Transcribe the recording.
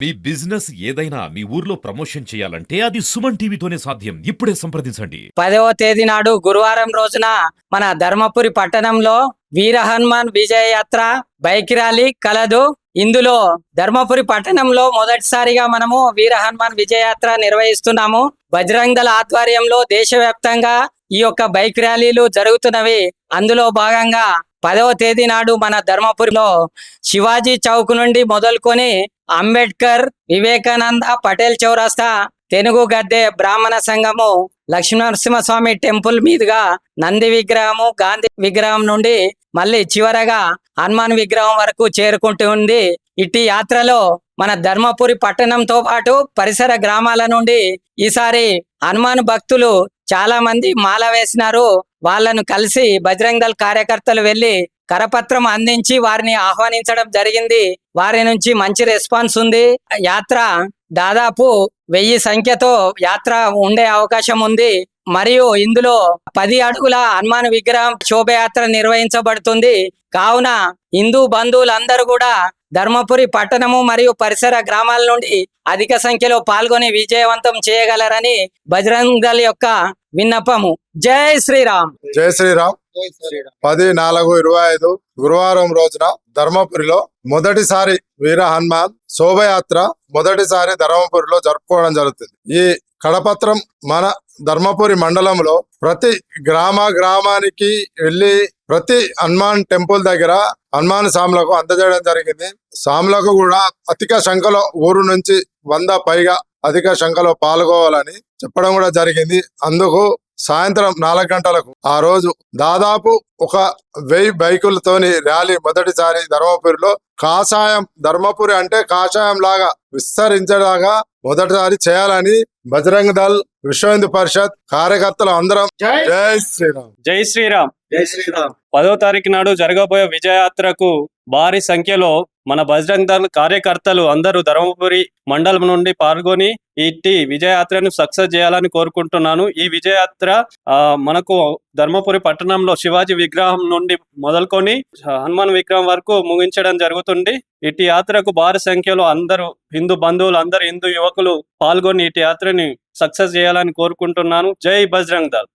మీ business ఏదైనా మీ ఊర్లో promotion చేయాలంటే అది సుమన్ టీవీతోనే సాధ్యం. ఇప్పుడే సంప్రదించండి. పదవ తేదీ నాడు గురువారం రోజున మన ధర్మపురి పట్టణంలో వీర హనుమాన్ విజయ యాత్ర బైక్ ర్యాలీ కలదు. ఇందులో ధర్మపురి పట్టణంలో మొదటిసారిగా మనము వీర హనుమాన్ విజయయాత్ర నిర్వహిస్తున్నాము. బజరంగల ఆధ్వర్యంలో దేశవ్యాప్తంగా ఈ యొక్క బైక్ ర్యాలీలు జరుగుతున్నవి. అందులో భాగంగా పదవ తేదీ నాడు మన ధర్మపురిలో శివాజీ చౌక్ నుండి మొదలుకొని అంబేద్కర్ వివేకానంద పటేల్ చౌరస్తా తెనుగు గద్దె బ్రాహ్మణ సంఘము లక్ష్మీనరసింహస్వామి టెంపుల్ మీదుగా నంది విగ్రహము గాంధీ విగ్రహం నుండి మళ్ళీ చివరగా హనుమాన్ విగ్రహం వరకు చేరుకుంటూ ఉంది. ఇట్టి యాత్రలో మన ధర్మపురి పట్టణంతో పాటు పరిసర గ్రామాల నుండి ఈసారి హనుమాన్ భక్తులు చాలా మంది మాల వేసినారు. వాళ్ళను కలిసి బజరంగ్ దళ్ కార్యకర్తలు వెళ్ళి కరపత్రం అందించి వారిని ఆహ్వానించడం జరిగింది. వారి నుంచి మంచి రెస్పాన్స్ ఉంది. యాత్ర దాదాపు వెయ్యి సంఖ్యతో యాత్ర ఉండే అవకాశం ఉంది. మరియు ఇందులో పది అడుగుల హనుమాన్ విగ్రహం శోభయాత్ర నిర్వహించబడుతుంది. కావున హిందూ బంధువులందరూ కూడా ధర్మపురి పట్టణము మరియు పరిసర గ్రామాల నుండి అధిక సంఖ్యలో పాల్గొని విజయవంతం చేయగలరని బజరంగ్ దళ్ యొక్క విన్నపము. జై శ్రీరామ్. జై శ్రీరామ్. పది నాలుగు ఇరవై ఐదు గురువారం రోజున ధర్మపురిలో మొదటిసారి వీర హనుమాన్ శోభయాత్ర మొదటిసారి ధర్మపురిలో జరుపుకోవడం జరుగుతుంది. ఈ కడపత్రం మన ధర్మపురి మండలంలో ప్రతి గ్రామ గ్రామానికి వెళ్ళి ప్రతి హనుమాన్ టెంపుల్ దగ్గర హనుమాన్ సాములకు అందజేయడం జరిగింది. సాములకు కూడా అధిక సంఖ్యలో ఊరు నుంచి వంద పైగా అధిక సంఖ్యలో పాల్గొవాలని చెప్పడం కూడా జరిగింది. అందుకు సాయంత్రం నాలుగు గంటలకు ఆ రోజు దాదాపు ఒక వెయ్యి బైకులతోని ర్యాలీ మొదటిసారి ధర్మపురిలో కాషాయం ధర్మపురి అంటే కాషాయం లాగా విస్తరించేలాగా మొదటిసారి చేయాలని బజరంగ్ దళ్ విశ్వ హిందూ పరిషత్ కార్యకర్తలు అందరం జై శ్రీరామ్. జై శ్రీరామ్. జై శ్రీరామ్. పదో తారీఖు నాడు జరగబోయే విజయయాత్రకు భారీ సంఖ్యలో మన బజరంగ్ దళ కార్యకర్తలు అందరూ ధర్మపురి మండలం నుండి పాల్గొని ఇట్టి విజయయాత్రను సక్సెస్ చేయాలని కోరుకుంటున్నాను. ఈ విజయయాత్ర ఆ, మనకు ధర్మపురి పట్టణంలో శివాజీ విగ్రహం నుండి మొదలుకొని హనుమాన్ విగ్రహం వరకు ముగించడం జరుగుతుంది. ఇటు యాత్రకు భారీ సంఖ్యలో అందరూ హిందూ బంధువులు అందరు హిందూ యువకులు పాల్గొని ఇటు యాత్రని సక్సెస్ చేయాలని కోరుకుంటున్నాను. జై బజరంగ్ దళ్.